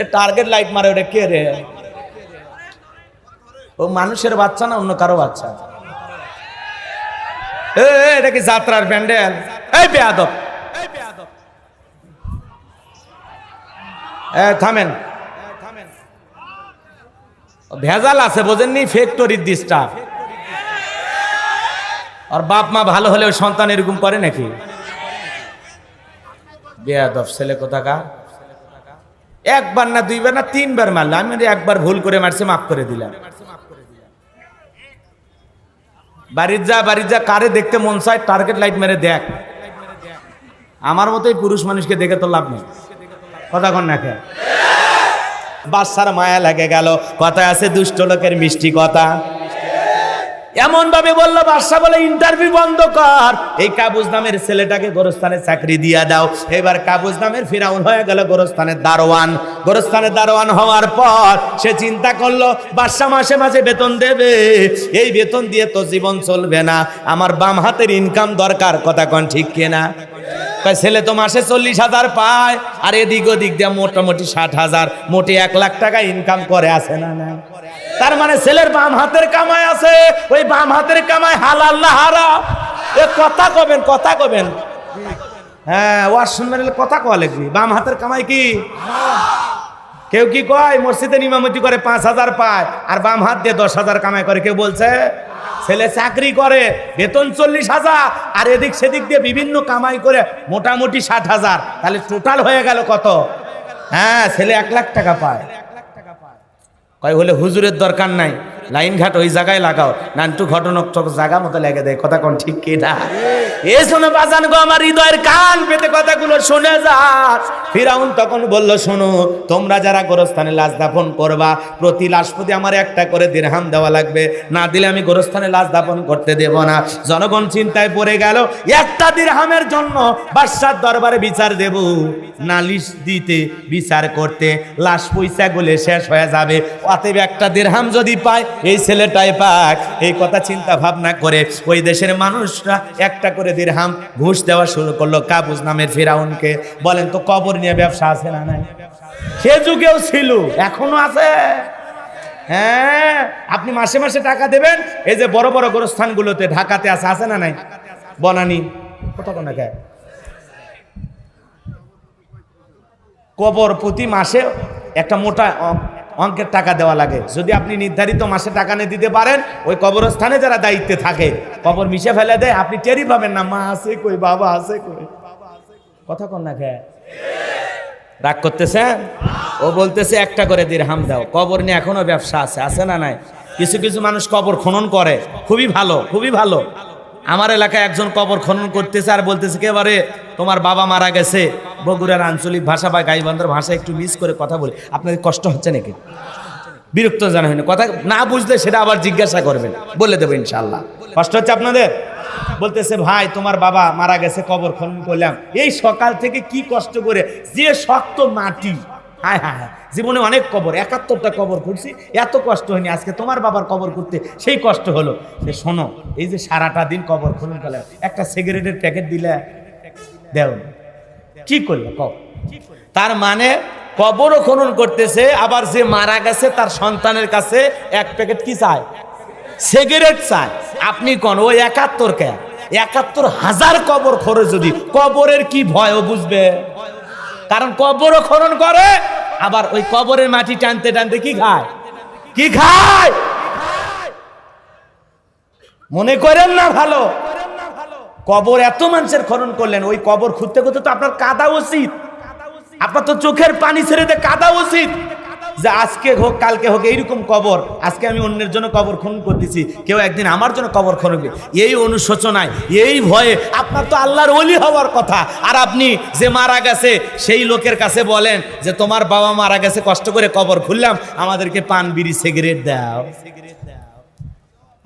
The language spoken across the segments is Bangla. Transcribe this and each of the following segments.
এ টার্গেট লাইট মারে, ওটা কে রে? ও মানুষের বাচ্চা না অন্য কারও বাচ্চা? এটা কি যাত্রার প্যান্ডেল? এই বেয়াদব। থামেন। ভেজাল আছে, বোঝেননি? ফ্যাক্টরির ডিস্টার্ব আর বাপ মা ভালো হলে সন্তান এরকম করে নাকি? বেয়াদব, ছেলে কোথাকার? একবার না দুইবার না তিনবার মারলো। আমি একবার ভুল করে মারছে, মাফ করে দিলাম। বাড়ির যা বাড়ির যা, কারে দেখতে মন চায় টার্গেট লাইট মেরে দেখ। আমার মতোই পুরুষ মানুষকে দেখে তো লাভ নেই। কথা কন না বাচ্চার মায়া লাগে গেল। কথা আছে দুষ্ট লোকের মিষ্টি কথা। এমন ভাবে বলল বাদশা বলে ইন্টারভিউ বন্ধ কর। এই কাবুজ নামের ছেলেটাকে গোরস্থানে চাকরি দিয়া দাও। এবার কাবুজ নামের ফিরাউন হয়ে গেল গোরস্থানের দারোয়ান। গোরস্থানের দারোয়ান হওয়ার পর সে চিন্তা করল বাদশা মাসে মাসে বেতন দেবে। এই বেতন দিয়ে তো জীবন চলবে না। আমার বাম হাতের ইনকাম দরকার। কথা কন ঠিক কিনা তাই ছেলে তো মাসে চল্লিশ হাজার পায়। আর এদিক ওদিক দিয়ে মোটামুটি ষাট হাজার। মোটে এক লাখ টাকা ইনকাম করে আসে না না তার মানে ছেলের বাম হাতের কামাই আছে, ওই বাম হাতের কামাই হালাল না হারাম? এ কথা কবেন কথা কবেন। হ্যাঁ ওয়ার শুনবেন কথা কওয়া লিখবি বাম হাতের কামাই কি? কেউ কি কয় মসজিদে নিমামতি করে পাঁচ হাজার পায়, আর বাম হাত দিয়ে দশ হাজার কামাই করে, কেউ বলছে, ছেলে চাকরি করে, বেতন চল্লিশ হাজার, আর এদিক সেদিক দিয়ে বিভিন্ন কামাই করে, মোটামুটি ষাট হাজার। তাহলে টোটাল হয়ে গেল কত? হ্যাঁ ছেলে এক লাখ টাকা পায়। কয় হলে হুজুরের দরকার নাই লাইন ঘাট ওই জায়গায় লাগাও। নানটু ঘটনক জায়গা মতো লেগে দেয়, কথা কোন ঠিক কি না? এ শোনো বাজান গো, আমার হৃদয়ের কান পেতে কথাগুলো শুনে যা। ফিরাউন তখন বলল, শোনো, তোমরা যারা গোরস্থানে লাশ দাফন করবা, প্রতি লাশ প্রতি আমার একটা করে দিরহাম দেওয়া লাগবে। না দিলে আমি গোরস্থানে লাশ দাফন করতে দেব না। জনগণ চিন্তায় পড়ে গেল, একটা দিরহামের জন্য বাদশার দরবারে বিচার দেব। নালিশ দিতে, বিচার করতে, লাশ পয়সা গুলে শেষ হয়ে যাবে। অতএব একটা দিরহাম যদি পায়, এই ছেলেটাই পাক। এই কথা চিন্তা ভাবনা করে ওই দেশের মানুষরা একটা করে দিরহাম ঘুষ দেওয়া শুরু করল কাবুজ নামের ফিরাউনকে। বলেন, তো কবর নিয়ে ব্যবসা আছে না নাই? সে যুগেও ছিল, এখনও আছে। হ্যাঁ আপনি মাসে মাসে টাকা দেবেন, এই যে বড় বড় গোরস্থানগুলোতে ঢাকাতে আছে আছে না নাই? বনানি কত কোন কবর প্রতি মাসে একটা মোটা অঙ্কের টাকা দেওয়া লাগে। যদি আপনি নির্ধারিত মাসে টাকা নিয়ে দিতে পারেন, ওই কবরস্থানে যারা দায়িত্বে থাকে, কবর মিশে ফেলে দেয়, আপনি টেরই পাবেন না, মা আছে কই, বাবা আছে কই? কথা কন না খেয়ে রাগ করতেছেন ও বলতেছে, একটা করে দিরহাম দাও। কবর নিয়ে এখনও ব্যবসা আছে আছে না নাই? কিছু কিছু মানুষ কবর খনন করে। খুবই ভালো খুবই ভালো। আমার এলাকায় একজন কবর খনন করতেছে আর বলতেছে কেবারে তোমার বাবা মারা গেছে। বগুড়ার আঞ্চলিক ভাষা বা গাইবান্ধার ভাষা একটু মিস করে কথা বলি। আপনাদের কষ্ট হচ্ছে নাকি? বিরক্ত জানা হয়নি কথা না বুঝলে সেটা আবার জিজ্ঞাসা করবেন। বলে দেবো ইনশাল্লাহ কষ্ট হচ্ছে আপনাদের? বলতেছে, ভাই, তোমার বাবা মারা গেছে, কবর খনন করলাম। এই সকাল থেকে কি কষ্ট করে, যে শক্ত মাটি হ্যাঁ হ্যাঁ হ্যাঁ জীবনে অনেক কবর, একাত্তরটা কবর করছি এত কষ্ট হয়নি। আজকে তোমার বাবার কবর করতে সেই কষ্ট হলো। সে শোনো, এই যে সারাটা দিন কবর খনন করলাম, একটা সিগারেটের প্যাকেট দিলে, দেও। কি করলে কব তার মানে কবরও খনন করতেছে, আবার যে মারা গেছে তার সন্তানের কাছে এক প্যাকেট কি চায়? সিগারেট চায়। আপনি কোন ওই একাত্তর কে? একাত্তর হাজার কবর খরচ যদি, কবরের কি ভয় বুঝবে? কারণ কবরও খনন করে, আবার ওই কবরের মাটি টানতে টানতে কি খায়? কি খায়? মনে করেন না ভালো? কবর এত মানুষের খনন করলেন, ওই কবর খুঁজতে খুঁজতে তো আপনার কাদা উচিত। আপনার তো চোখের পানি ছেড়ে দিয়ে কাদা উচিত যে আজকে হোক, কালকে হোক, এইরকম কবর, আজকে আমি অন্যের জন্য কবর খনন করতেছি, কেউ একদিন আমার জন্য কবর খনন করবে। এই অনুশোচনায়, এই ভয়ে আপনার তো আল্লাহর অলি হওয়ার কথা। আর আপনি যে মারা গেছে, সেই লোকের কাছে বলেন যে তোমার বাবা মারা গেছে, কষ্ট করে কবর খুললাম, আমাদেরকে পান, বিড়ি, সিগারেট দাও।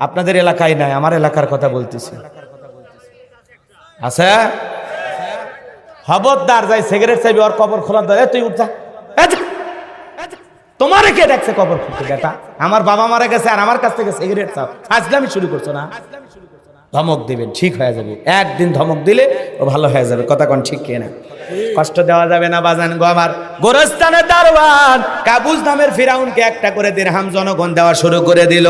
আপনাদের এলাকায় নাই, আমার এলাকার কথা বলতেছি। আছে? খবরদার যাই সিগারেট চাইবি, ওর কবর খোলা ধরে তুই উঠা তোমার কে দেখছে কবর খুলতে? বেটা, আমার বাবা মারা গেছে আর আমার কাছ থেকে সিগারেট চাও। আজকে আমি শুরু করছ না? ধমক দিবেন ঠিক হয়ে যাবে। একদিন ধমক দিলে ও ভালো হয়ে যাবে। কথা কোন, ঠিক কে না কষ্ট দেওয়া যাবে না বাজান গো আমার। গোরস্থানের দারোয়ান কাবুজ নামের ফিরাউনকে একটা করে দিরহাম জনগণ দেওয়া শুরু করে দিল।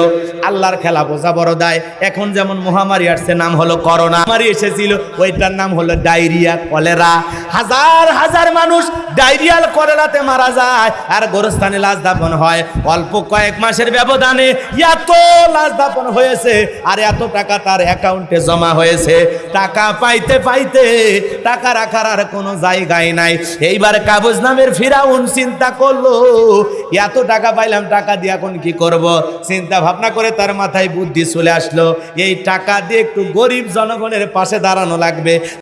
আল্লাহর খেলা বোঝা বড় দায়। এখন যেমন মহামারী আসছে, নাম হলো করোনা। মারি এসেছিল, ওইটার নাম হলো ডায়রিয়া, কলেরা। হাজার হাজার মানুষ ডায়রিয়াল কলেরাতে মারা যায়। আর গোরস্থানে লাশ দাপন হয়। অল্প কয়েক মাসের ব্যবধানে এত লাশ দাপন হয়েছে আর এত টাকা তার অ্যাকাউন্টে জমা হয়েছে। টাকা পাইতে পাইতে টাকা রাখার আর কোনো জায়গায় নাই। এইবার কাগজ নামের ফিরাউন চিন্তা করল, এত টাকা পাইলাম, টাকা দিয়ে এখন কি করব? চিন্তা ভাবনা করে তার মাথায় বুদ্ধি চলে আসলো। এই টাকা দিয়ে একটু গরিব জনগণের পাশে দাঁড়ানো লাগবে।